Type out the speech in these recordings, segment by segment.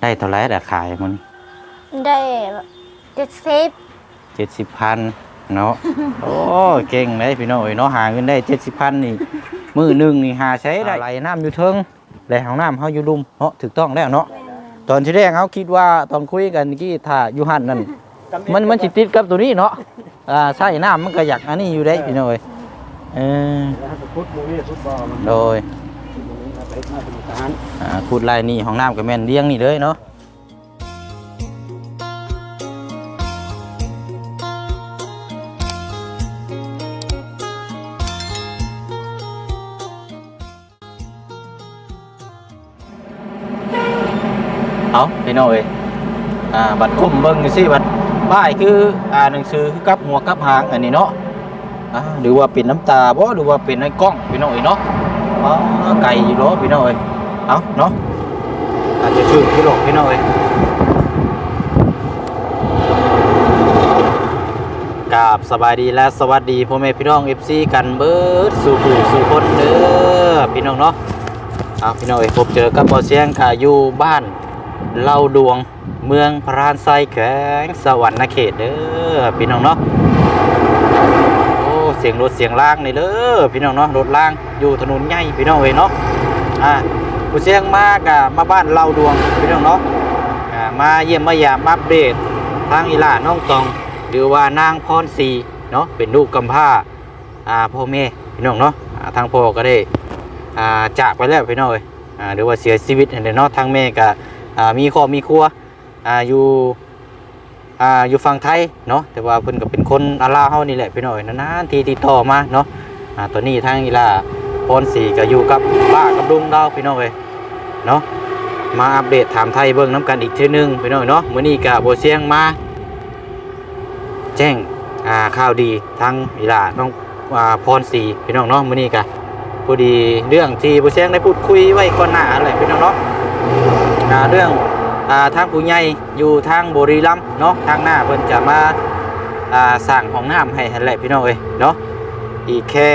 ได้เท่าไหร่แต่ขายมันได้เจ็ดสิบเจ็ดสิบพันเนาะ โอ้เก่งเลยพี่น้องเอ้ยเนาะหาเงินได้เจ็ดสิบพันนี่มือหนึ่งนี่หาใช้ได้ไหลน้ำอยู่เทิงไหลของน้ำเขาอยู่ดุมเนาะถูกต้องแล้วเนาะตอนที่แรกเขาคิดว่าตอนคุยกันเมื่อกี้ถ้าอยู่หันนั่นมันมันสิติดกับตัวนี้เนาะอ่าใช่น้ำมันก็อยากอันนี้อยู่ได้พี่น้องเอ้ยเออพุทธมูนี่พุทธบ่อมันโดย อ่าขุดลายนี่ของน้ำกับแม่นเลี้ยงนี่เลยเนาะเอาพี่น้องเอ้ยอ่าบัตรคุ้มเบิ่งสิบัตรป้ายคืออ่านหนังสือคือกับหัวกับหางอันนี้เนาะอ่าหรือว่าเป็นน้ำตาบ่หรือว่าเป็นในกล้องพี่น้องเอ้ยเนาะอ๋อไก่อยู่เนาะพี่น้องเอ้ย เอาเนาะอาจจะชื่อพี่หลอกพี่น้อยกราบสบายดีและสวัสดีพ่อแม่พี่น้อง FC กันเบิดสู่ผู้สู่คนเด้อพี่น้องเนาะเอาพี่น้องเอ้ยพบเจอกับบอเสียงค่ะอยู่บ้านเล่าดวงเมืองพรานไซแขวงสวรรณเขตเด้อพี่น้องเนาะโอ้เสียงรถเสียงล่างนี่เด้อพี่น้องเนาะรถล่างอยู่ถนนใหญ่พี่น้องเอ้ยเนาะอ่า ผู้เสียงมากอะมาบ้านเล่าดวงพี่น้องเนาะอ่ามาเยี่ยมมายามอัปเดตทางอีหล่าน้องตอง หรือว่านางพรศรีเนาะเป็นลูกกำพร้าอ่าพ่อแม่พี่น้องเนาะทางพ่อก็ได้อ่าจากไปแล้วพี่น้องเอ้ยอ่าหรือว่าเสียชีวิตเห็นเนาะทางแม่ก็อ่ามีครอบมีครัวอ่าอยู่อ่าอยู่ฝั่งไทยเนาะแต่ว่าเพิ่นก็เป็นคนอาลาเฮานี่แหละพี่น้อยนานๆทีติดต่อมาเนาะอ่าตอนนี้ทางอีลา พรศรีก็อยู่กับป้ากับลุงเราพี่น้องเอ้ยเนาะมาอัปเดตถามไทยเบิ่งน้ำกันอีกทื่อนึงพี่น้อยเนาะมื้อนี้ก็บ่เสียงมา แจ้งอ่าข่าวดีทางอีลาน้องอ่าพรศรีพี่น้องเนาะมื้อนี้ก็พอดีเรื่องที่บ่เสียงได้พูดคุยไว้ก่อนหน้าอะไรพี่น้องเนาะอ่าเรื่องอ่าทางผู้ใหญ่อยู่ทางบุรีรัมย์เนาะทางหน้าเพิ่นจะมาอ่าสร้างห้องน้ำให้หั่นแหละพี่น้องเอ้ยเนาะอีกแค่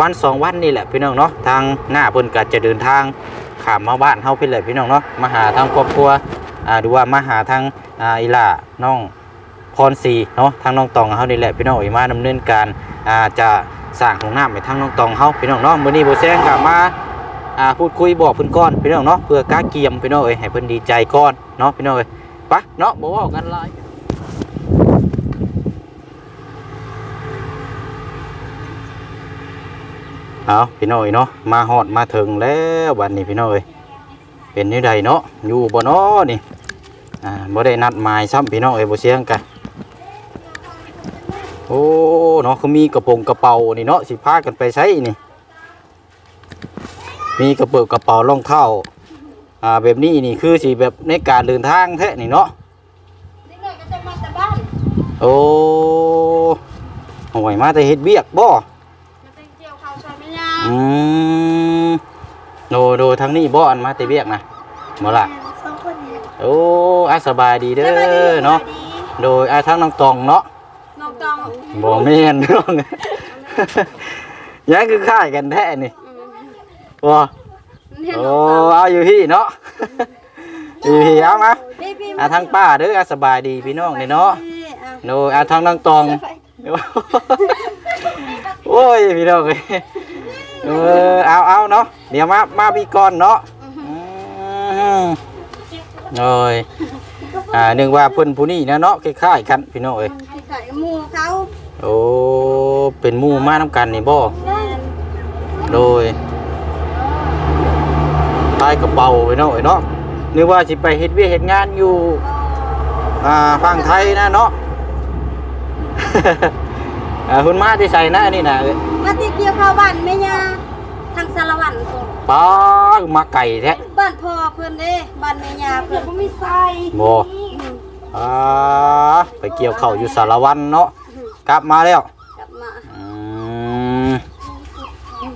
วันสองวันนี่แหละพี่น้องเนาะทางหน้าเพิ่นก็จะเดินทางขามมาบ้านเฮาเพิ่นแหละพี่น้องเนาะมาหาทางครอบครัวอ่าหรือว่ามาหาทางอีหล่าน้องพรศรีเนาะทางน้องตองเฮานี่แหละพี่น้องอ้มาดำเนินการาจะสร้างห้องน้ำให้ทางน้องตองเฮาพี่น้องเนาะมื้อนี้บ่แซงก็มาาพูดคุยบอกเพิ่นก่อนพี่น้องเนาะเพื่อก้าเกียมพี่น้องเอ้ยให้เพิ่นดีใจก่อนเนาะพี่น้องเอ้ยไปะเนาะบ่เว้ากันหลาย เอาพี่น้องเอ้ยเนาะมาฮอดมาถึงแล้วบัดนี้พี่น้องเอ้ยเป็นจังไดเนาะอยู่บ่เนาะนี่อ่าบ่ได้นัดหมายซ้ำพี่น้องเอ้ยบ่เสียงกันโอ้เนาะคือมีกระโปรงกระเป๋านี่เนาะสิพากันไปใช้นี่ มีกระเป๋ากระเป๋ารองเท้าอ่าแบบนี้นี่คือสิแบบในการเดินทางแท้นี่เนาะนิดหน่อยก็จะมาแต่บ้านโอ้โอ้ยมาแต่เฮ็ดเบียกบ่ อยไม่ยาอืมโดโดทางนี้บ่อันมาแต่เบียกนะบ่ล่ะสองคนเนี่ยโอ้อาสบายดีเด้อเนาะโดยอาทั้งน้องตองเนาะน้องตองบ่แม่นน้องยังคือค่ายกันแท้นี่บ่เนี่ยโอ้เอาอยู่พี่เนาะอยู่พี่เอามาพี่พี่อาทั้งป้าเด้ออาสบายดีพี่น้องนี่เนาะโนอาทางนางตองโอ้ยพี่น้องเอ้ย เออเอาเอาเนาะเดี๋ยวมามาพี่ก่อนเนาะอืมโอ้ยอ่านึกว่าเพิ่นผู้นี้นะเนาะคล้ายๆกันพี่น้องเอ้ยไก่หมูเขาโอ้เป็นหมู่มานํกันนี่บ่แม่นโดยใต้กระเป๋าพี่น้องเอ้ยเนาะนึกว่าสิไปเฮ็ดเวียกเฮ็ดงานอยู่อ่าฝั่งไทยนะเนาะอ่าคุณมาที่ใส่นะอันนี้นะเอ้ยมาติเกี่ยวข้าวบ้านแม่ยา ทางสารวัตรพุ่นป้ามาไก่แท้ บ้านพ่อเพิ่นเด้บ้านแม่ยาเพิ่นบ่มีไส้บ่ อ่าไปเกี่ยวเข้าวอยู่สารวันเนาะกลับมาแล้วกลับมาอืม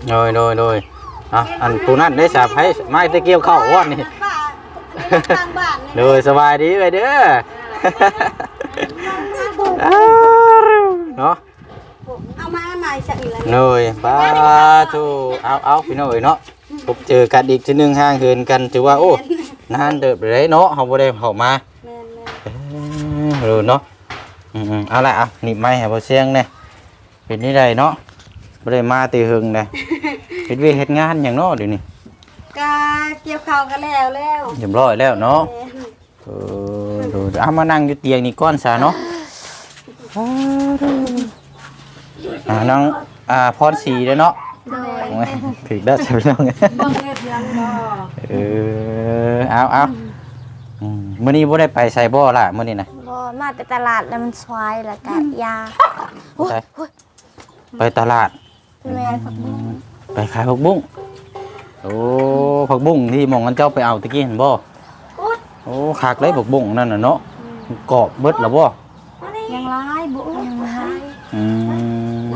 โดยโดยโดยอะอันผู้นั้นได้สาบให้มาไปเกี่ยวเข้าวว่อนนี่ ป้าทางบ้านนี่ โดยสบายดีไปเด้อ อ้าวเนาะ เอามาใหม่สักอีกแล้วโดยป้าทูเอาเอาพี่น้องเอ้ยเนาะพบเจอกันอีกทีหนึงห่างเหินกันถือว่าโอ้นานเติบเลยเนาะเฮาบ่ได้เข้ามาแม่นแม่นเอ้อรู้เนาะอืมๆเอาละอะหนีบไม้ให้บ่เสียงแน่เป็นนี่ได้เนาะบ่ได้มาแตีหึงแน่เฮ็ดเวยกเฮ็ดงานหยังเนาะเดี๋ยวนี้ก็เกี่ยวข้าวกันแล้วแล้วเรียบร้อยแล้วเนาะแม่นเออดูเอามานั่งอยู่เตียงนี่ก้อนซะเนาะ อ่าน้องอ่าพรสีเด้อเนาะโดยโอ้ยถึกได้ใช่ไหมน้องบ่เฮ็ดหยังบ่เออเอาเอาอืมมื้อนี้บ่ได้ไปใส่บ่ล่ะมื้อนี้นะบ่มาแต่ตลาดแล้วมันสวายแล้วก็ยาไปไปตลาด แม่ไปขายผักบุ้ง โอ้ผักบุ้งที่หมองกันเจ้าไปเอาตะกี้เห็นบ่โอ้คักเลยผักบุ้งนั่นน่ะเนาะกรอบเบิดแล้วบ่ยังหลายบ่ยังไงอืม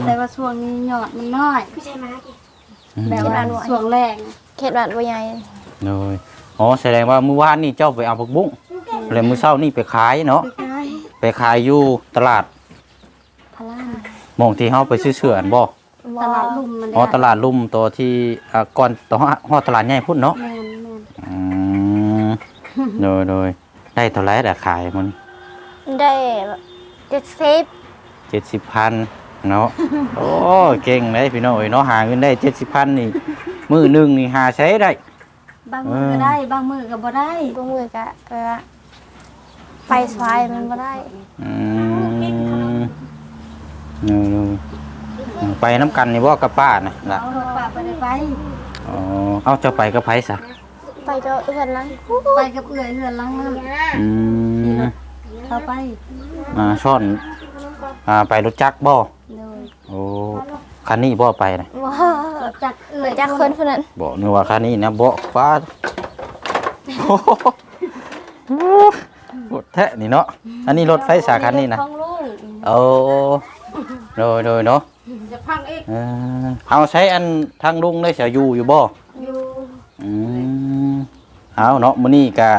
แต่ว่าช่วงนี้ยอดมันน้อยแต่ว่าช่วงแรกเขตบัดบ่ใหญ่เลยอ๋อแสดงว่ามื้อวานนี่เจ้าไปเอาผักบุ้งแล้วมื้อเช้านี่ไปขายเนาะไปขายไปขายอยู่ตลาดพลานหมองที่เฮาไปซื้อเสื้ออันบ่ตลาดลุ่มมันอ๋อตลาดลุ่มตัวที่อ่าก่อนต่อฮอดตลาดใหญ่พุ่นเนาะแม่นแม่นอืมโดยโดยได้เท่าไหรแต่ขายมันได้เจ็ดสิบเจ็ดสิบพัน เนาะโอ้เก่งเลยพี่น้องเอ้ยเนาะหาเงินได้เจ็ดสิบพันนี่มือหนึ่งนี่หาใช้ได้ บางมือก็ได้ บางมือก็บ่ได้บ่มือก็เออไปสวายมันบ่ได้อืมเนูนูไปน้ำกันนี่บ่กับป้านะล่ะเอารถป้าไปได้ไปอ๋อเอาเจะไปกับไผซะไปเจอเอื้อนหลังไปกับเอื้อยเฮือนหลังนั้นอืมเข้าไปอ่าช่อนอ่าไปรถจักรบ่เลย โอ้คันนี้บ่ไปนะว้ารถจักรเอื้อยจักคนผู้นั้นบอกนึกว่าคันนี้นะบอกฟ้าโอ้โหรถแท้นี่เนาะอันนี้รถไฟสาคันนี้นะของลุงโอ้โดยโดยเนาะจะพังอีกเออเอาใช้อันทางลุงได้เสียอยู่อยู่บ่อยู่อืมเอาเนาะมื้อนี้ก็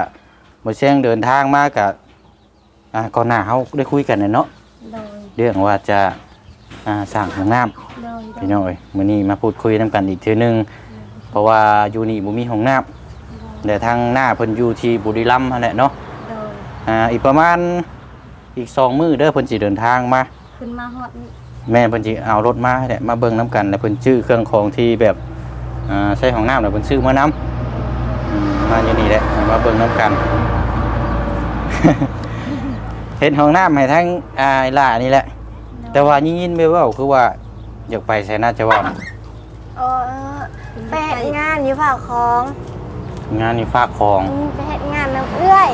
บ่เสียงเดินทางมาก็อ่าก่อนหน้าเฮาได้คุยกันน่ะเนาะโดยเรื่องว่าจะ อ่าสร้างห้องน้ำโดยพี่น้องเอ้ยมื้อนี้มาพูดคุยนํกันอีกเทื่อนึง เพราะว่าอยู่นี่บ่มีห้องน้ำแต่ทางหน้าเพิ่นอยู่ที่บุรีรัมย์นั่นแหละเนาะโดยอ่าอีกประมาณอีก2มื้อเด้อเพิ่นสิเดินทางมา ขึ้นมาฮอดนี่แม่เพิ่นสิเอารถมาแหละมาเบิ่งนํกันแล้วเพิ่นชื่อเครื่องของที่แบบอ่าใช้ห้องน้ำแล้วเพิ่นซื้อมานํอืมมาอยู่นี่แหละมาเบิ่งนํกัน เห็นห้องน้ำให้ทั้งอ่าไอ้ล่านี่แหละ แต่ว่ายินๆไปเว้าคือว่าอยากไปไสน่าจะว่าเออไปเฮ็ดงานอยู่ภาคของงานนี่ฝากของ อืมไปเฮ็ดงานน้ำเอื้อย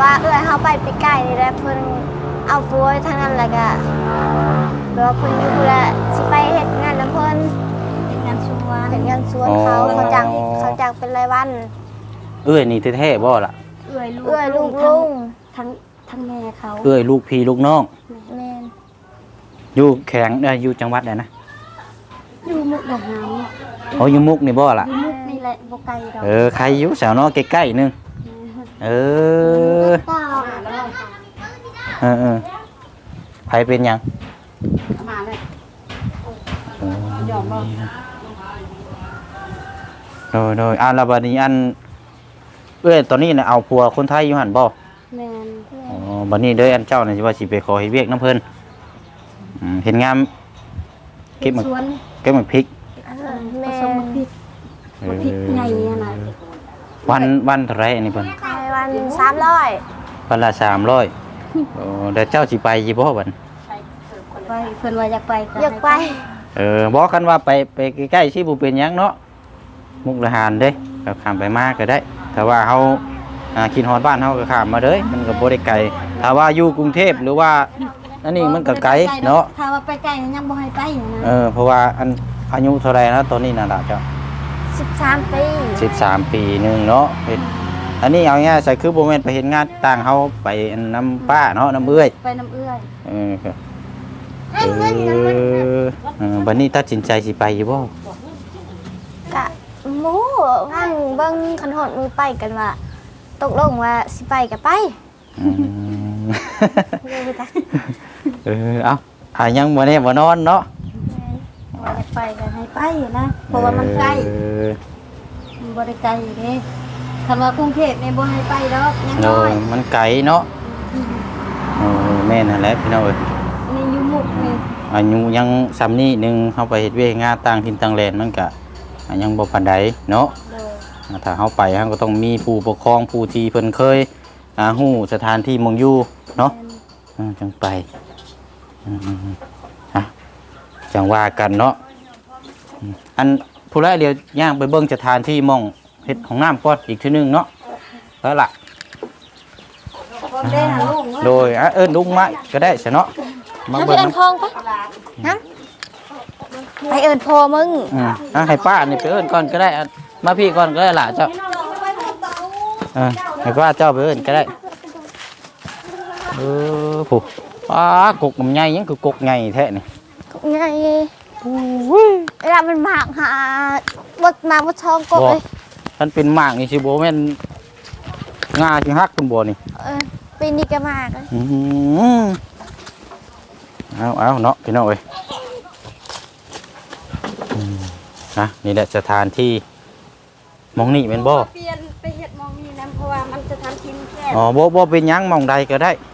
ว่าเอื้อยเฮาไปไปไกลนี่แหละเพิ่นเอาปัวทางนั้นแล้วก็แบบว่าเพิ่นอยู่พุ่นแหละสิไปเฮ็ดงานน้ำเพิ่นเป็นงานชวนเฮ็ดงานสวนเขาเขาจ้างเขาจ้างเป็นรายวัน เอ้ยนี่แท้ๆบ่ล่ะ เอื้อยลูกเอื้อยลูกลุงทั้งทั้งแม่เขาเอ้ยลูกพี่ลูกน้องแม่น อยู่แข็งเอ้ยอยู่จังหวัดไหนนะอยู่มุกดาหารเขาอยู่มุกนี่บ่ล่ะอยู่มุกนี่แหละบ่ไกลดอกเออใครอยู่แถวเนาะใกล้ๆนึงเออต่อแล้วเออเออใครเป็นหยังมาเลยเออยอมบ่โดยโดยอะแล้วบัดนี้อันเอ้ยตอนนี้น่ะเอาผัวคนไทยอยู่หั่นบ่แม่นอ๋อบัดนี้เด้ออันเจ้าน่ะสิว่าสิไปขอให้เวียกน้ำเพิ่น อืมเห็นงามเก็บหมึกสวนเก็บหมึกพริกเออผแม่สมมะพริกมะพริกใหญ่อะนะวันวันเท่าไหรอันนี้เพิ่นรายวัน300วันละสามร้อยโอ้แต่เจ้าสิไปยี่บ่บันไปเพิ่นว่าอยากไปอยากไปเออบอกกันว่าไปไปใกล้ๆที่บุเป็นหยังเนาะมุกดาหารเด้ก็ข้ามไปมาก็ได้ถ้าว่าเฮาอ่าคิดฮอดบ้านเฮาก็ข้ามมาเด้ยมันก็บ่ได้ไกลถ้าว่าอยู่กรุงเทพหรือว่า อันนี้มันก็ไกลเนาะถ้าว่าไปไกลยังบ่ให้ไปนะเออเพราะว่าอันอายุเท่าไหรนะตอนนี้น่ะล่ะเจ้า13 ปี 13 ปีหนึงเนาะเฮ็ดอันนี้เอาง่ายๆใส่คือบ่แม่นไปเฮ็ดงานต่างเฮาไปอันน้ำป้าเนาะน้ำเอื้อยไปน้ำเอื้อยเออครับเออเออบันนี้ตัดสินใจสิไปอยู่บ่กะหมูว่างเบิ่งคันหดมือไปกันว่า ตกลงว่าสิไปก็ไปอืม เดี๋ยวไปจ้ะเออเอาอ่ายังบ่แน่บ่นอนเนาะว่าอยากไปก็ให้ไปนะเพราะว่ามันใกล้เออมันบ่ได้ไกลเด้โคำว่ากรุงเทพในบ่ให้ไปดอกยังโดน้อยยมันไกลเนาะโอ้แม่นั่นแหละพี่น้องเอ้ยในอยู่มุกนี่อายุยังซ้ำนี้หนึงเฮาไปเฮ็ดเวยกงานต่างถิ่นต่างแดนมันก็ยังบ่ปานใดเนาะโดยถ้าเฮาไปเฮาก็ต้องมีผู้ปกครองผู้ที่เพิ่นเคยอ่าฮู้สถานที่หมองอยู่ เนาะอืมจังไปอืมๆๆฮะจังว่ากันเนาะอืมอันผู้แรกเดี๋ยวย่างไปเบิ่งสถานที่หมองเฮ็ดของน้ำก่อนอีกทีหนึงเนาะแล้วล่ะพร้อมได้หาลูกโดยอะเอิ้นลุงมาก็ได้ซะเนาะมาน้ำเบิ่พี่งเอิญน้ำทองปะน้ำไปเอิญพอมึงอืมอะให้ป้านี่ไปเอิ้นก่อนก็ได้อะมาพี่ก่อนก็ได้ล่ะเจ้าเออให้ป้าเจ้าไปเอิ้นก็ได้ เออผู้ป้ากกมันใหญ่ยังคือกกใหญ่แท้นี่ไงเวลามันหมากหาบดมาบดช่องกบเลยมันเป็นหมากนี่สิบ่แม่นงาสิฮักคุณบ่นี่เออปีนี้ก็หมากเลยอื้อหือเอาเอาเนาะพี่น้องเอ้ยอืมนะนี่แหละสถานที่หมองนี่แม่นบ่ เปลี่ยนไปเฮ็ดมองนี่นะเพราะว่ามันจะทำทิ้งแค่อ๋อบ่บ่เป็นหยังหมองใดก็ได้นี่นี่มองบุ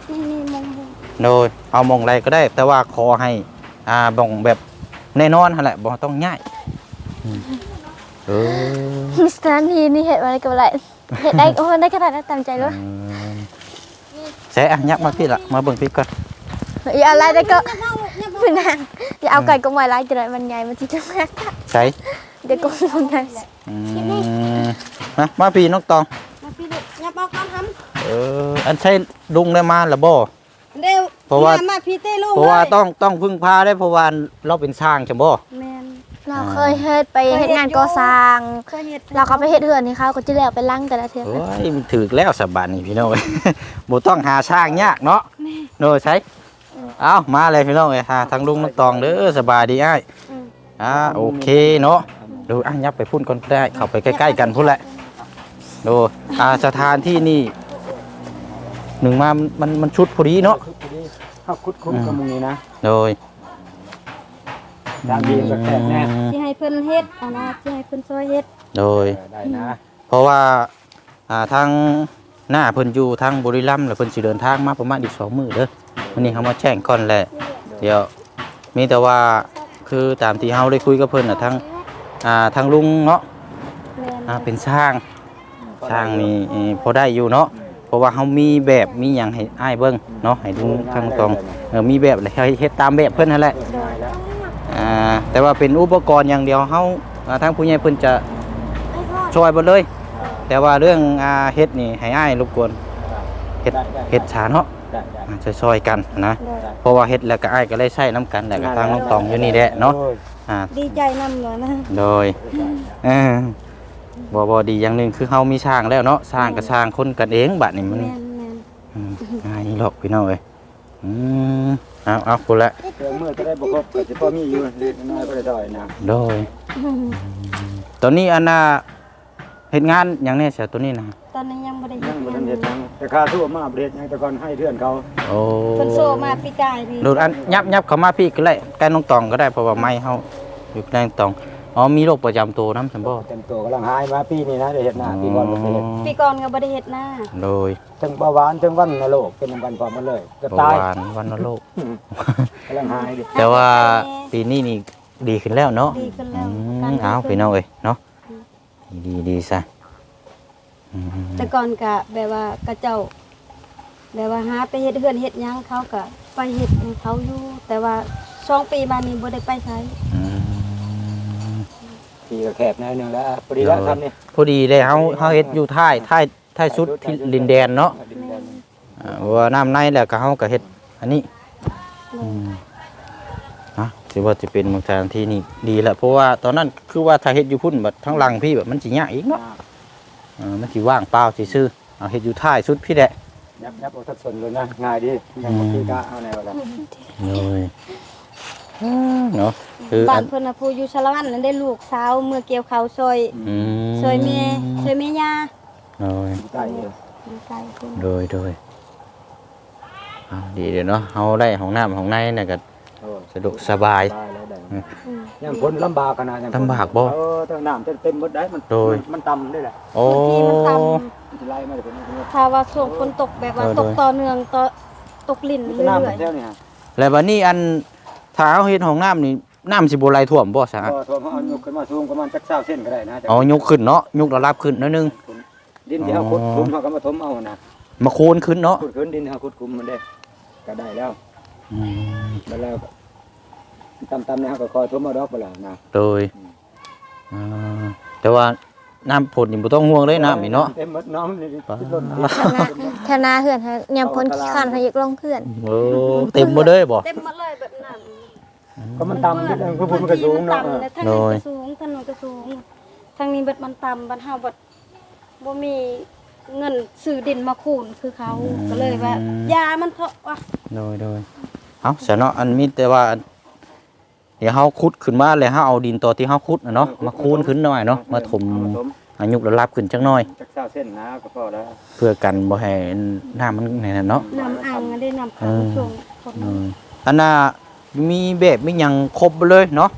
โดยเอาหมองใดก็ได้ แต่ว่าขอให้อ่าบ่องแบบแน่นอนหั่นแหละบ่ต้องง่ายอืมเออมิสเตอร์นี่นี่เห็ดอะไรกับอะไรเห็ดได้โอ้ได้ขนาดนั้นตามใจเลยเสียอะยักมาพี่ละมาเบิ่งพี่ก่อนอย่าอะไรได้ก็มือนางอย่าเอาไก่กงไว้ไล่จะได้มันใหญ่มันที่จะมากใส่เดี๋ยวกงมันใหญ่อืมมามาพี่น้องตอง มาพี่เด็กอย่าบอกก่อนทเอออันใช่ลุงได้มาหรือบ่ำเร็ว เพราะว่ามาพี่เต้ลูกเพราะว่าลยต้องต้องพึ่งพาได้เพราะว่าเราเป็นช่างใช่บ่แม่น เราเคยเฮ็ดไปเฮ็ดงานก่อสร้าง เคยเฮ็ดเราก็ไปเฮ็ดเฮือนนี่เขาก็จะแล้วไปลั่งแต่ละเทื่อโอ้ยมันถึกแล้วสบายนี่พี่น้องเอ้ยบ่ต้องหาช่างยากเนาะโดยใช้เอามาเลยพี่น้องเอ้ยหาทางลุงน้องตองเด้อสบายดีอ้ายอ่าโอเคเนาะดูอะยับไปพุ่นก่อนก็ได้เข้าไปใกล้ๆกันพุ่นแหละดูอ่าสถานที่นี่หนึ่งมามันมันชุดพอดีเนาะ ข้าวคุดคุ้มกับมึงนี่นะโดยตามดีก็แคบแน่สิให้เพิ่นเฮ็ดเอานะสิให้เพิ่นช่วยเฮ็ดโดยเออได้นะเพราะว่าอ่าทางหน้าเพิ่นอยู่ทางบุรีรัมย์แล้วเพิ่นสิเดินทางมาประมาณอีกสองมื้อเด้อวันนี้เขามาแจ้งก่อนแหละเดี๋ยวมีแต่ว่าคือตามที่เฮาได้คุยกับเพิ่นน่ะทางอ่าทางลุงเนาะแม่นอ่าเป็นช่างช่างนี่เอ่อพอได้อยู่เนาะ เพราะว่าเฮามีแบบมีหยังให้อ้ายเบิ่งเนาะให้ลุงทางตรงเออมีแบบแล้วให้เฮ็ดตามแบบเพิ่นนั่นแหละได้แล้วอ่าแต่ว่าเป็นอุปกรณ์อย่างเดียวเฮาอ่าทางผู้ใหญ่เพิ่นจะช่วยเบิดเลย แต่ว่าเรื่องอาเฮ็ดนี่ให้อ้ายรบกวนเฮ็ดเฮ็ดชาเนาะได้ได้อ่าช่วยๆกันนะโดยเพราะว่าเฮ็ดแล้วก็อ้ายก็ได้ใช้น้ำกันแล้วก็ทางน้องตองอยู่นี่แหละเนาะโอ้ยอ่าดีใจนำเลยนะโดยเออ บ่บ่ดีอย่างหนึงคือเฮามีช่างแล้วเนาะสร้างก็สร้างคนกันเองบัดนี้มันแม่นแม่นอืมง่ายหรอกพี่น้องเอ้ยอืมเอาเอาพุ่นละเดี๋ยวมือจะได้บอกว่าจะพอมีอยู่เล็กน้อยก็ได้ดอยนะโดยตอนนี้อันน่ะเฮ็ดงานหยังแน่เสียตัวนี้นะตอนนี้ยังบ่ได้เฮ็ยัดงบ่งาทันนเฮ็ดหยังแต่ค่าทั่วมาเบรดยังแต่ก่อนให้เพื่อนเขาโอ้เพิ่นโซมาปีกายนี่ดูอันยับยับเข้ามาพี่ก็ได้ใกล้น้องตองก็ได้เพราะว่าไม้เฮาอยู่ใกล้น้องตอง อ๋อมีโรคประจำตัวนํซั่นบ่เต็มตัวกำลังหายมาปีนี้นะได้เฮ็ดหน้าปีก่อนบ่เคยเฮ็ดปีก่อนก็บ่ได้เฮ็ดหน้าโดยทั้งเบาหวานทั้งวันนโรคเป็นนำกันพร้อมกันเลยเก็เบาตายหวานวันโรคกำลังหายดิแต่ว่าปีนี้นี่ดีขึ้นแล้วเนาะ ดีขึ้นอืแล้วมเอาพี่น้องเอ้ยเนาะดีดีซะอืมแต่ก่อนก็แบบว่ากระเจ้าแบบว่าหาไปเฮ็ดเฮือนเฮ็ดหยังเขาก็ไปเฮ็ดให้เขาอยู่แต่ว่าสองปีมานี้บ่ได้ไปไสอืม ปีก็แคบแนวหนึงแล้วพอดีแล้วทำนี่พอดีเลยเฮาเฮาเฮ็ดอยู่ท้ายท้ายท้ายสุดที่ลินแดนเนาะอ่าว่าน้ำในแล้วก็เฮาก็เฮ็ดอันนี้อืมนะถือว่าจะเป็นบางสถานที่นี่ดีแหละเพราะว่าตอนนั้นคือว่าถ้าเฮ็ดอยู่พุ่นแบบทั้งหลังพี่แบบมันสิยากอีกเนาะเออมันสิว่างเปล่าสิซื่อเอาเฮ็ดอยู่ท้ายสุดพี่แหละยับยับเอาทัดส่วนเลยนะง่ายดียังบ่พี่กะเอาแนวละ เลย เนาะคือบ้าอันนเพิ่นน่ะผู้อยู่ชะละวันนั้นได้ลูกสาวเมื่อเกี่ยวข้าวซอยอืมซอยแม่ซอยแม่ย่าโดยใกล้เลยอยู่ไกลเพิ่นโดยโดยเอาดีเดี๋ยวเนาะเอาได้ของน้ำของในน่ะก็โอ้ยสะดวกสบาย ได้แล้วได้ยามฝนลำบากขนาดยามฝนลำบากบ่เออถ้าน้ำเต็มหมดได้มันโดย มันต่ำได้แหละโอ้ บางทีมันต่มันจะไล่มาจะเป็นมันำถ้าว่าช่วงฝนตกแบบว่าเออตกต่อเนื่องต่อตกลิ่นมันเรื่น้ำอยแถวนี้ฮะแล้วบัดนี้อัน ถ้าเอาเฮ็ดห้องน้ำนี่น้ำสิบ่ไหลท่วมบ่ซะก็ท่วมเอายกขึ้นมาสูงประมาณจักเศร้าเส้นก็ได้นะอ๋อยกขึ้นเนาะยกระดับขึ้นหนิดนึง ดินที่เขาขุดอ๋อคุมเขาก็มาถมเอานะมาคูนขึ้นเนาะขุดขึ้นดินที่เขาขุดคุมมันได้ก็ได้แล้วอืมแล้วแล้วตำตำๆเนี่ยเขาก็คอยถมเอาดอกไปและนะโดยอ่าแต่ว่าน้ำผลนี่บ่ต้องห่วงเลยน้ำนี่เนาะ เต็มหมดน้ำนี่ติดล้นแถวนาเหือนให้ยามพ้นขี้ข้านให้ยกลงเหือน โอ้เต็มบ่เลยบ่ เต็มหมดเลยแบบนั้น ก็มันต่ำนิดนึงคือพุ่นมันก็สูงเนาะพื้นที่มันต่ำและทางนี้ก็สูงถนนก็สูงทางนี้เบัดมันต่ำบัดเฮาบัดบ่มีเงินซื้อดินมาคูนคือเขาก็เลยว่ายามันเถาะว่ะโดยโดยเอาซะเนาะอันมีแต่ว่า เดี๋ยวเฮาขุดขึ้นมาแล้วเฮาเอาดินตัวที่เฮาขุดน่ะเนาะมาคูนขึ้นหน่อยเนาะมาถมมาถมอายุระดับขึ้นจักหน่อยจักเศร้าเส้นนะก็พอแล้วเพื่อกันบ่ให้น้ำมันนี่นเนาะน้ำอ่างอันได้น้ำขังช่วงฝนเอออันน่ะ มีแบบมีหยังครบเลยเนาะ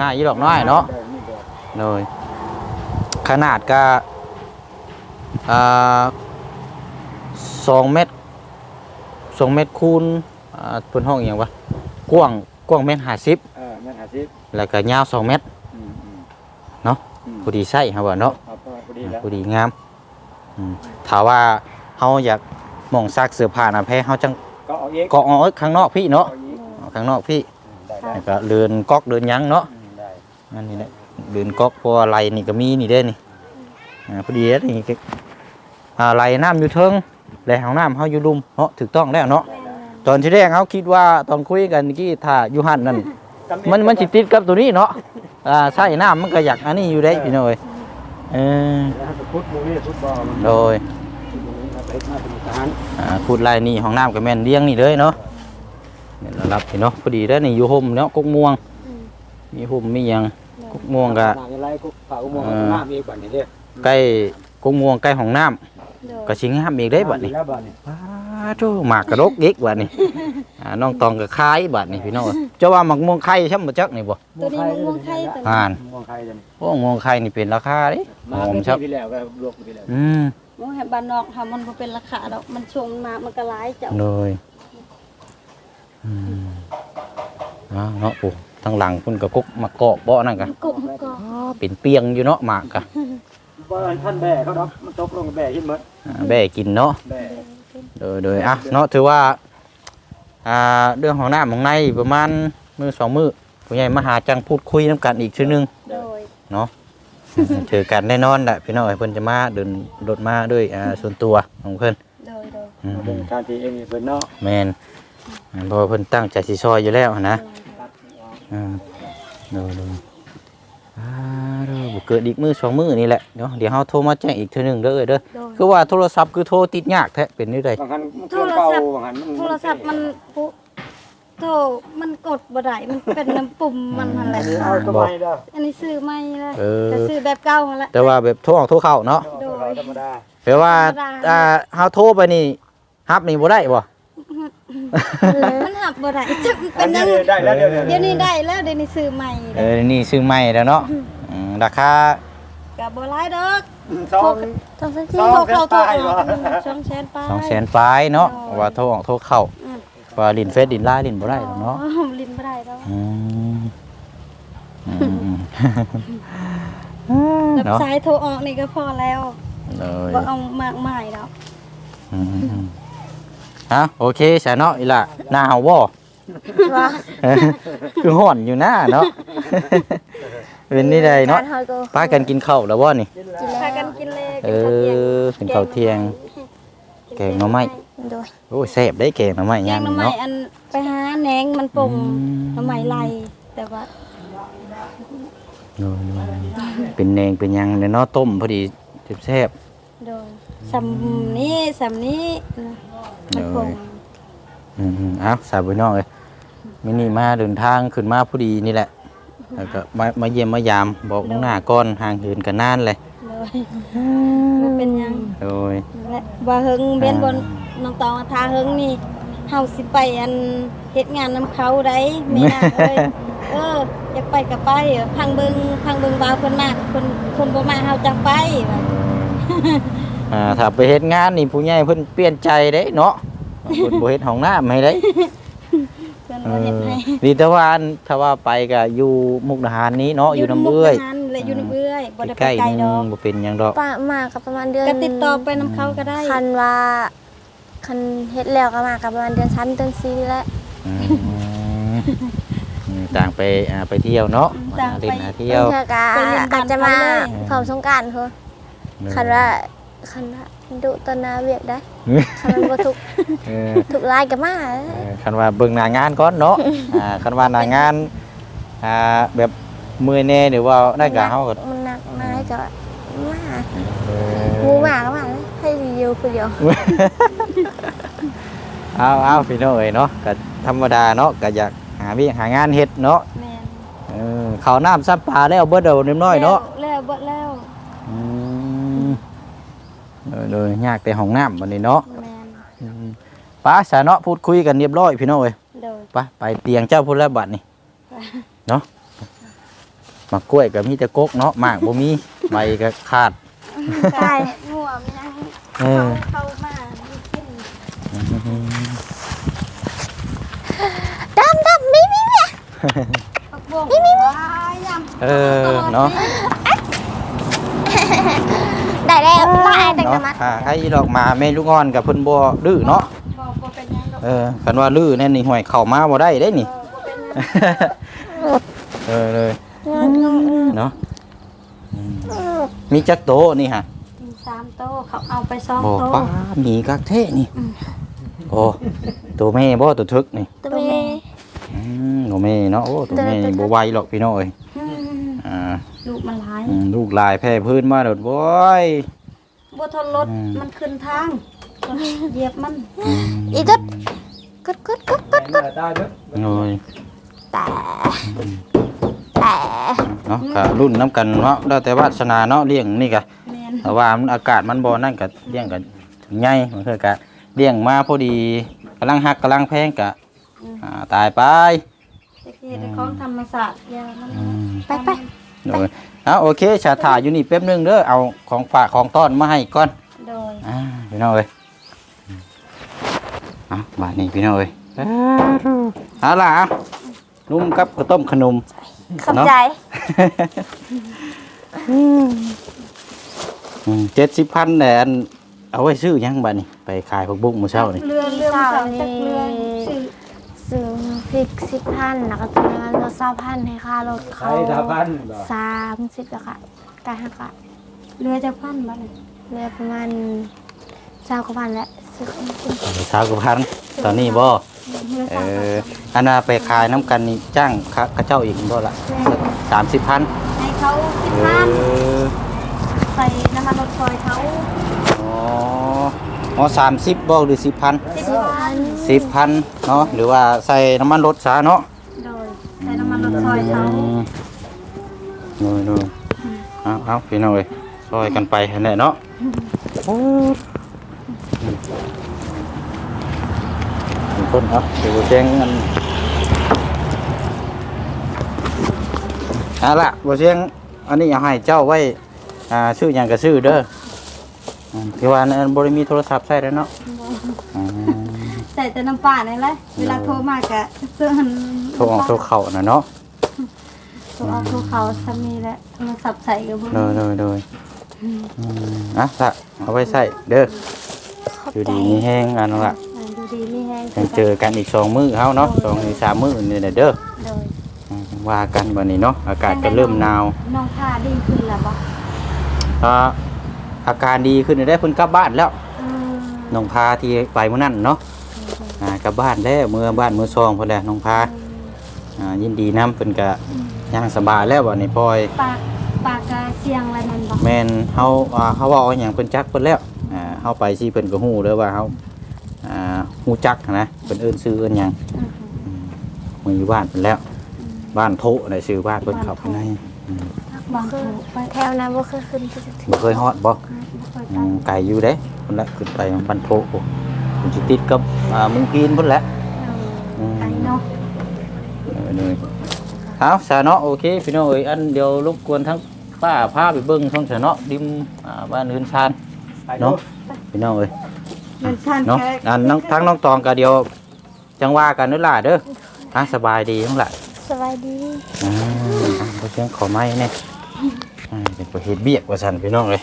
ง่ายอยู่ดอกน้อยเนาะได้นี่ก็เลยขนาดก็อ่าสองเมตรสองเมตรคูณอ่าเป็นห้องอหย่างวะกว้างกว้างเมตรห้าสิบเออแม่นหาสิบแล้วก็ยาวสองเมตรอืมอืมเนาะอืมพอดีใส่ครับว่าเนาะเอาพอดีแล้ว พอดีงามอืมถ้าว่าเฮาอยากหมองซักเสื้อผ้าหนะแพ้เฮาจังก็เอาเองเกาะเอาไว้ข้างนอกพี่เนาะ เอาอีกเอา ข้างนอกพี่ได้ได้แล้วก็เดินก๊อกเดินหยังเนาะอืมได้อันนี้แหละเดินก๊อกเพราะว่าไหลนี่ก็มีนี่เด้นี่อ่าพอดีเด้นี่ก็อ่าไหลน้ำอยู่เทิงไหลของน้ำเฮาอยู่ดุมเนาะถูกต้องแล้วเนาะตอนที่แรกเฮาคิดว่าตอนคุยกันเมื่อกี้ถ้าอยู่หั่นนั่น มันมันสิติดกับตัวนี้เนาะ อ่าใส่น้ำมันก็อยากอันนี้อยู่ได้พี่น้อยเออแล้วก็พุทธมูนี่พุทธบอลมันโดยพุทธมูนี่มาเป็นมาเป็นทหารอ่าพูดไรนี่ห้องน้ำก็แม่นเลี้ยงนี่เลยเนาะ เนี่ยระดับนี่เนาะพอดีแล้วนี่อยู่ห่มเนาะกกม่วง มีห่มมีหยังกกม่วงก็น้ำอะไรก็ฝากอุโมงค์เอาน้ำอีกบัดนี้เด้อใกล้กงม่วงใกล้ห้องน้โดยำก็ชิงห้ามอีกได้บัดนี้แล้วบัดนี้ว้าโธ่หมากกระดกเด็กบัดนี้อ่าน้องตองก็คล้ายบัดนี้พี่น้องเจ้าว่าหมักม่วงไข่ช่ำบ่จักนี่บ่ตัวนี้มันม่วงไข่ตัวนี้อ่านม่วงไข่ตัวนี้โอ้ม่วงไข่นี่เป็นราคาเด้หมาอมเป็นชับที่แล้วก็ลวกที่แล้วอืมม่วงแห่บ้านนอกค่ะมันบ่เป็นราคาดอกมันชงมามันก็หลายเจ้าเลย เนาะโอ้ทางหลังเพิ่นก็กกมาเกาะเบาะนั่นก็กุมก็เป็นเปียงอยู่เนาะหมากกะบ่ท่านแบ่เขาดอกมันตกลงกับแบ่ขึ้นหมดอ่าแบ่กินเนาะ แบ่โดยโดยอะเนาะถือว่าอ่าเรื่องของน้ำของในประมาณมือสองมือผู้ใหญ่มาหาจังพูดคุยน้ำกันอีกชื่อนึงโดยเนาะ ถือกันแน่นอนแหละพี่น้องเอ้ยเพิ่นจะมาเดินรถมาด้วยอ่าส่วนตัวของเพิ่นโดยโดยอืมเบิ่งการที่เองนี่เพิ่นเนาะแมนเพราะว่าเพิ่นตั้งใจสิซอยอยู่แล้วนะ อ่าโดยโดยอ่าเด้อบ่เกิดอีกมือสองมือนี่แหละเดี๋ยวเดี๋ยวเฮาโทรมาแจ้งอีกเทื่อหนึงเด้อเอ้ยเด้อโดยคือว่าโทรศัพท์คือโทรติดยากแท้เป็นนี่ไดบางครั้งมันเครื่องเก่าบางครั้งมันโทรศัพท์มันปุ๊โทรมันกดบ่ได้มันเป็นน้ำปุ่มมันนั่นแหอัละนนี้เอาตัวใหม่เด้ออันนี้ซื้อใหม่เลยเออ แต่ซื้อแบบเก่าหั่นแหละ แต่ว่าแบบโทรออกโทรเข้าเนาะเอาตัวธรรมดา แปลว่าธรรมดา อ่าเฮาโทรไปนี่ฮับนี่บ่ได้บ่ มันหับบ่ได้จักมันอัเป็นนนี้ยังได้แล้วเดี๋ยวเดี๋ยวนี้ได้แล้วเดี๋ยวนี้ซื้อใหม่เออนี่ซื้อใหม่แล้วเนาะอืมราคาก็บ่หลายดอกสองต้องสักสทีองโทรเข้าโทรอแสนอกปลายบ่ช่องแชนไป200,000ปลายเนาะอ๋อว่าโทรออกโทรเข้าอืมว่าลินเฟซลินไลน์ลินบ่ได้หรอกเนาะอ๋อลิ้นบ่ได้ดอกอืมอืมรับเนาะสายโทรออกนี่ก็พอแล้วเลยบ่เอามากมายดอกอืม ฮะโอเคใช่เนาะอีหล่ะหน้าเฮาบ่ว่าคือห่อนอยู่หน้าเนาะเป็นนี่ได้เนาะการฮอยก็พากันกินข้าวแล้วบ่นี่กินพาแล้กันวกินเลยเออกินข้าวเที่ยง แกงหน่อไม้โดยโอ้ยแซ่บได้แกงหน่อไม้แกย่างงหน่อนี้ไม้เนาะอันไปหาแหนงมันปงอืมหน่อไม้ไล่แต่ว่าโดยๆเป็นแนงเป็นหยังเนี่ยเนาะต้มพอดีแซ่บโดย สำนี้สำนี้นะมันปงๆอืมๆเอ้าสาวพี่น้องเอ้ยมินี่มาเดินทางขึ้นมาพอดีนี่แหละแล้วก็มามาเยี่ยมมายามบอกน้องหน้าก่อนห่างเหินกันนานเลยเลยบ่เป็นหยังโดยและว่าเฮิงเบนบนน้องตองทาเฮิงนี่เฮาสิไปอันเฮ็ดงานนำเขาได้แม่นาเอ้ยเอออยากไปก็ไปพังเบิงพังเบิงบ่าวเพิ่นมาเพิ่นเพิ่นบ่มาเฮาจังไปว่า อ่าถ้าไปเฮ็ดงานนี่ผู้ใหญ่เพิ่นเปลี่ยนใจเด้เนาะเพิ่นบ่เฮ็ดห้องน้ำให้เด้เพิ่นเอบ่เฮ็ดอให้ดีแต่ว่าอันถ้าว่าไปก็อยู่มุกดาหารนี้เนาะอยู่น้ำเอื้อย มุกดาหารและอยู่น้ำเอื้อยบ่ได้ไปใกล้ไกลๆดนึองกบ่เป็นหยังดอกป้ามากับประมาณเดือนก็ติดต่อไปนํเขาก็ได้คันว่าคันเฮ็ดแล้วก็มากับประมาณเดือนชั้นเดือนสี่แล้วอืมอืมต่างไปอ่าไปเที่ยวเนาะต่างหาไปเล่นหาเที่ยวเธอกะไปเรียนบ้าอานจจะมาเขาเลยพร้อมสงกรารเถอะคันว่า คันว่าดุตอนนาเวียกได้คันมันบ่ทุกเออทุกลายก็มาเออคันว่าเบิ่งหน้างานก่อนเนาะอ่าคันว่าหน้างานอ่าแบบเมื่อยแน่หรือว่าได้ก็เฮาก็มันหนักนายก็มาเอหมูอ หมาก็มาเลยให้รีวิวคือเดียวเอาเอาพี่น้องเอ้ยเนาะก็ธรรมดาเนาะก็อยากหาวิหางานเฮ็ดเนาะแม่นเออข้าวน้ำซับปลาแล้วเบิดเดี๋ยวนิดหน้อยเนาะแล้วเบิดแล้วอืม เออเลยยากแต่ห้องน้ำบัดนี้เนาะแม่นอืมไป้าสาเนาะพูดคุยกันเรียบร้อยพี่น้องเอ้ยโดยไปไปเตียงเจ้าพุ่นแล้วบัดนี่เนาะมากล้วยกับมีแต่กกเนาะหมากบ่มีใบก็ขาดใช่งัวมีนะเออเข้ามากินดำดำมีมีมีผักบุ้งนี่ๆยำเออเนาะ ได้แล้วลายแต่งเนาะกันมาอ่าให้ดอกหมาแม่ลูกอ่อนกับเพิ่นบ่ดื้อเนาะบ่บ่เป็นหยังดอกเออคันว่าดื้อแน่นี่ห่วยเข้ามาบ่ได้เด้นี่เออบ่เป็นหยังเออเลยเนาะอืมมีจักโตนี่ฮะมีสามโต๊ะเขาเอาไปสองบ่โต๊ะป้ามีกักเทนี่อืมโอ้ตัวแม่บ่ตัวทึกนี่ ตัวเมย์ อืมตัวแม่เนาะโอ้ตัวแม่นี่บ่ไหวหรอกพี่น้องเอ้ยอืมอ่า ลูกมันหลายอืมลูกลายแพร่พื้นมาโดดโว้ย บ่ทนรถอืม มันขึ้นทางเหยียบมันอีจุดกดกดกดกดกดได้เด้อโอ้ยแต่แต่เนาะก็รุ่นน้ำกันเนาะแล้วแต่วาสนาเนาะเลี้ยงนี่ก็แม่นแต่ว่ามันอากาศมันบ่นั่นก็เลี้ยงกันถึงใหญ่มันคือกะเลี้ยงมาพอดีกำลังฮักกำลังแพงกะอ่าตายไปตะเกียบของธรรมศาสตร์อยามันไปไป โดยเอาโอเคชาถ่ายอยู่นี่แป๊บนึงเด้อเอาของฝากของต้อนมาให้ก่อนโดยอ่าพี่น้องเอ้ยเอาบาดนี้พี่น้องเอ้ยเอาล่ะเอานุ่มกับข้าวต้มขนมขอบใจเจ็ดสิบพันแต่อันเอาไว้ซื้อหยังบ้านี่ไปขายผักบุ้งมื้อเช้านี่เรือเรือมันสั่งจากเรือชื่อซื้ อพริกสิบพันแล้วก็ตัวนั้นรถสามพันให้ค่ารถใคเขารสาพันบ่สามสิบแล้วค่ะกายหักอะเรือจะพันบ้านเหลือประมาณสามกว่าพันแล้วซื้อของกินเช้ากับพันตอนนี้บ่เรือเอสั่งออันน่ะไปขายน้ำกันนี่จ้างข้าข้าเจ้าอีกบ่ละสามสิบพันให้เขาสิบเอพันอใส่น้ำมันรถซอยเขาอ๋อ อ๋อสามสิบบ่หรือสิบพันสิบพันสิบพันเนาะหรือว่าใส่น้ำมันรถซะเนาะโดยใส่น้ำมันรถซอยเขาดูดูเอาเอาพี่น้องเอ้ยซอยกันไปหั่นแหละเนาะโอ้ทุกคนเอาเดี๋ยวแจ้งอันเอาล่ะบ่เสียงอันนี้เอาให้เจ้าไว้อ่าชื่อหยังก็ชื่อเด้ออืม ที่ว่าอันบ่ได้มีโทรศัพท์ใช้แล้วเนาะอืมใส่แต่น้ำปลานี่แหละเวลาโทรมากะเสื้อหันโทรออกโทรเข้าน่ะเนาะโทรเอาโทรเขาสามีแหละโทรศัพท์ใส่กับบุ้โดยโดยโดยอืมอะละเอาไว้ใส่เด้อขอบอยู่ใจดีมีแห้งอันนั้นละดูดีมีแห้งยังเจอกันอีกสองมื้อเฮาเนาะสองหรือสามมื้อนี่แหละเด้อโดยอืมว่ากันวันนี้เนาะอากาศก็เริ่มหนาวน้องผ้าดีขึ้นแล้วบ่อ่า อาการดีขึ้นได้เพิ่นกลับบ้านแล้วอืมน้องพาที่ไปมื้อนั้นเนาะอ่ากลับบ้านแล้วเมื่อบ้านมื้อซองเพิ่นแหละน้องพาอ่ายินดีนํเพิ่นก็ย่างสบายแล้ววันนี้พลอยปากปากกะเสียงอะไรนั่นบ่แม่นเฮาอ่าเฮาเว้าเอาหยังเพิ่นจักเพิ่นแล้วอ่าเฮาไปสิเพิ่นก็ฮู้เด้อว่าเฮาอ่าฮู้จักนะเพิ่นเอิ้นชื่อเอิ้นหยังอืมมืออยู่บ้านเป็นแล้ว บ้านโทในชื่อบ้านเพิ่นเข้าไปในอืม บางถูไปแถวนั้นบ่เคยขึ้นที่จะถึงบ่เคยฮอดบ่บ่เคยอืไปมไก่อยู่เด้คนละขึ้นไปบ้านโทโอ้ผมสิติดกับอ่าเมึงพีนพุ่นแหละไกลเนาะเออเลยถเอาสาเนาะโอเคพี่น้องเอ้ยอันเดี๋ยวรบกวนทั้งป้าพาไปเบิ่งท้องสาเนาะดิมอ่าบ้านอื่นชานไปเนาะเนาะพี่น้องเอ้ยเงินชันเนาะแค่อันน้องทั้งน้องตองก็เดียว จังว่ากันนั่นล่ะเด้ออะสบายดีทั้งหลายสบายดี อืมบ่เสียงขอไม้เนี่ย อ่าเป็นประเฮ็ดเบียกว่าซั่นพี่น้องเอ้ย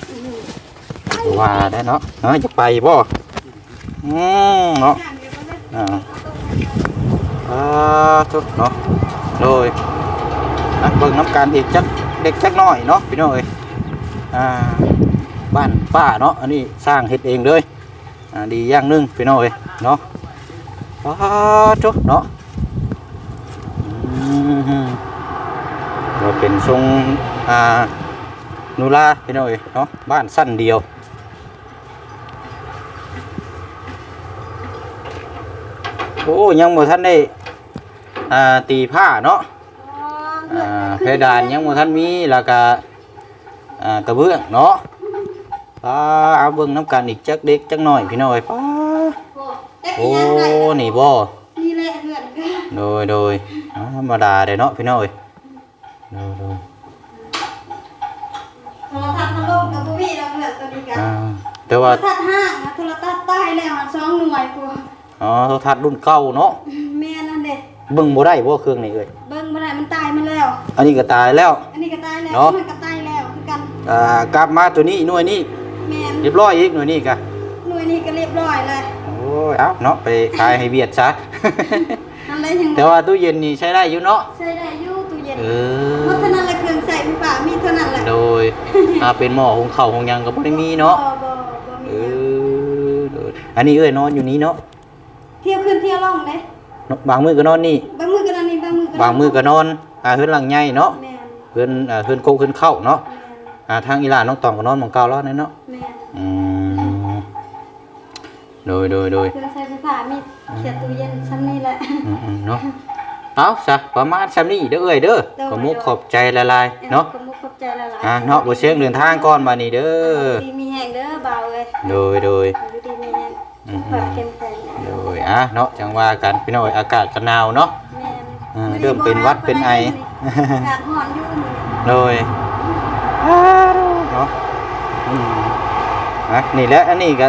ว่าได้เนาะเนาะจะไปบ่อืมเนาะอ่าอ่าทุกเนาะโดยนักเบิ่งน้ำการอีกจักเด็กจักน้อยเนาะพี่น้องเอ้ยอ่าบ้านป้าเนาะอันนี้สร้างเฮ็ดเองเลยอ่าดีอย่างหนึงพี่น้องเอ้ยเนาะอ่าทุกเนาะอืมเราเป็นทรงอ่า นูลาพี่น้องเอ้ยเนาะบ้านสั้นเดียวโอ้ยังบ่ทันได้อ่าตีผ้าเนาะอ่าเพดานยังบ่ทันมีแล้วก็อ่ากระเบื้องเนาะป้าเอาเบิ่งน้ำกันอีกจักเด็กจักหน่อยพี่น้อยป้าโอ้นี่บ่นี่แหละเงินค่ะโดยโดยอ่าธรรมดาเด้เนาะพี่น้อย แต่โทว่ารทัศน์ห้างนะโทรทัศน์ใต้แล้วสองหน่วยกูอ๋อโทรทัศน์รุ่นเก่าเนาะแม่นั่นเด็ดเบิ่งบ่ได้บ่เครื่องนี้เอ้ยเบิ้งมาได้มันตายมาแล้ว อันนี้ก็ตายแล้ว อันนี้ก็ตายแล้วเนาะ มันก็ตายแล้วคือกันอ่ากลับมาตัวนี้หน่วยนี้แม่นเรียบร้อยอีกหน่วยนี้ก็หน่วยนี้ก็เรียบร้อยเลยโอ้ยเอาเนาะไปขายให้เบียดซะนั่นเลยยังแต่ว่าตู้เย็นนี่ใช้ได้อยู่เนาะ ใช้ได้อยู่ตู้เย็นเอเพราะอเท่านั้นแหละเครื่องใส่พี่ป่ามีเท่านั้นแหละโดย อ่าเป็นหม้อหุงข้าวหุงหยังก็บ่ได้มีเนาะบ่บ่บ่เอมีหยัง อโดยอันนี้เอ้ยนอนอยู่นี้เนาะเที่ยวขึ้นเที่ยวล่องเลยบางมื้อก็นอนนี่ บางมือก็นอนนี่บางมือก็บางมื้อก็นอนอ่าเฮือนหลังใหญ่เนาะแม่นเฮือนอ่าเฮือนโคกเฮือนเข้าเนาะแม่นอ่าทางอีหลานน้องตองก็นอนหม่องเก่าแล้วนั่นเนาะแม่นอืมโดยโดยโดยเครื่องใส่ไฟฟ้ามีเขียนตู้เย็นชั้นนี้แหละอืมๆเนาะเอาซะประมาณซำนี้เด้อเอ้ยเด้อขอมุกขอบใจละลายๆเนาะขอบคุณขอบใจหลายๆอ่าเนาะบ่เสียงเดินทางก่อนมานี่เด้อดีมีแห้งเด้อเบาเลยโดยโดย อยู่ดีมีแห้งอืมเปิดเข้มแข็งโดยอะเนาะจังว่ากันพี่น้อยอากาศก็หนาวเนาะแม่นอ่าเริ่มเป็นหวัดเป็นไออากาศร้อนอยู่มื้อนี้โดยเนาะอืมอะนี่แหละอันนี้ก็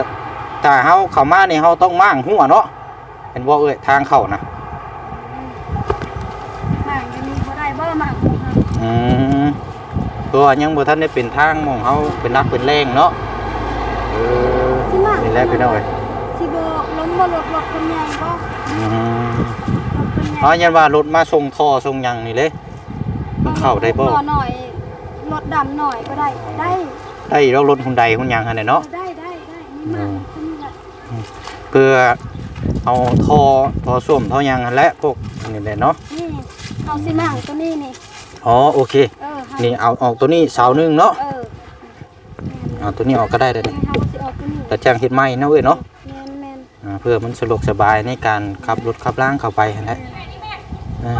ถ้าเฮาเข้ามานี่เฮาต้องมั่างหัวเนาะเห็นบ่เอ้ยทางเข้านะหมากจะมีบ่ได้บ่หมากของเฮาอืมตัวายังบ่ทันได้เป็นทางหมองเฮาเป็นนักเป็นแรงเนาะเออสิหมากนี่แหละพี่น้อยสิบ่ล้มบ่ รถรถคนใหญ่บ่อืมรถคนใหญ่อ๋อยันว่ารถมาส่งท่อส่งหยังนี่เลย มันเข้าได้บ่ รถหน่อยรถดำหน่อยก็ได้ได้ได้แล้วรถหุ่นใดหุ่นหยังหั่นน่ะเนาะ ได้ได้ได้มีหมากคนนี้แหละเพื่อเอาท่อท่อส้วมท่อยางนั่นแหละพวกนี่แหละเนาะ นี่เอาสิหมากตัวนี้นี่อ๋อโอเค เออให้นี่เอาออกตัวนี้เสาหนึงเนาะ เออเอาตัวนี้ออกก็ได้เลยนี่ให้เฮาสิออกตัวนี้ แต่จ้างเฮ็ดไม้เนาะเว้ยเนาะแม่นแม่นอ่า เพื่อมันสะดวกสบายในการขับรถขับล่างเข้าไปนะอ่า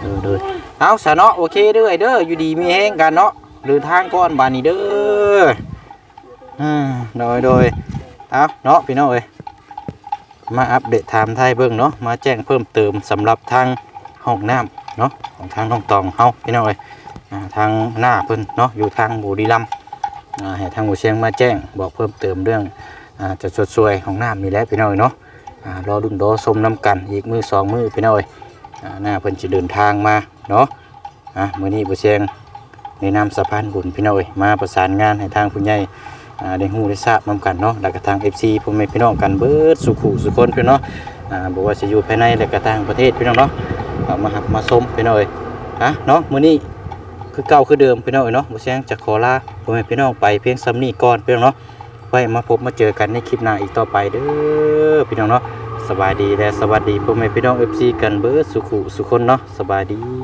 เออเด้อเอาซะเนาะโอเคเด้อไอเด้ออยู่ดีมีแฮงกันเนาะเดินทางก่อนบานนี้เด้ออ่าโดยโดยเอาเนาะพี่น้องเอ้ยมาอัปเดตไทม์ไทยเบิ่งเนาะมาแจ้งเพิ่มเติมสำหรับทางห้องน้ำเนาะของทางน้องตองเฮาพี่น้องเอ้ยทางหน้าเพิ่นเนาะอยู่ทางบุรีรัมย์อ่าให้ทางหมู่เชียงมาแจ้งบอกเพิ่มเติมเรื่อง อ่าจะสดสวยของน้ำนี่แหละพี่น้อยเนาะอ่ารอดุนรอชมน้ำกันอีกมือสองมือพี่น้อยอ่าหน้าเพิ่นจะเดินทางมาเนาะอะมื้อนี้บ่เชียงในนามสะพานบุญพี่น้อยมาประสานงานให้ทางผู้ใหญ่อ่าได้ฮู้ได้ทราบนํกันเนาะแล้วก็ทาง FC พ่อแม่พี่น้องกันเบิดสุขุสุคนพี่น้องอ่าบ่ว่าสิอยู่ภายในและก็ต่างประเทศพี่น้องเนาะเอามาหับมาชมพี่น้อยอะเนาะมื้อนี้คือเก่าคือเดิมพี่น้องเอ้ยเนาะบ่แซงจะขอลาพ่อแม่พี่น้องไปเพียงซ้ำนี้ก่อนพี่น้องเนาะ ไว้มาพบมาเจอกันในคลิปหน้าอีกต่อไปเด้อพี่น้องเนาะสบายดีและสวัสดีพ่อแม่พี่น้องเอฟซีกันเบอร์สุขุสุคนเนาะสบายดี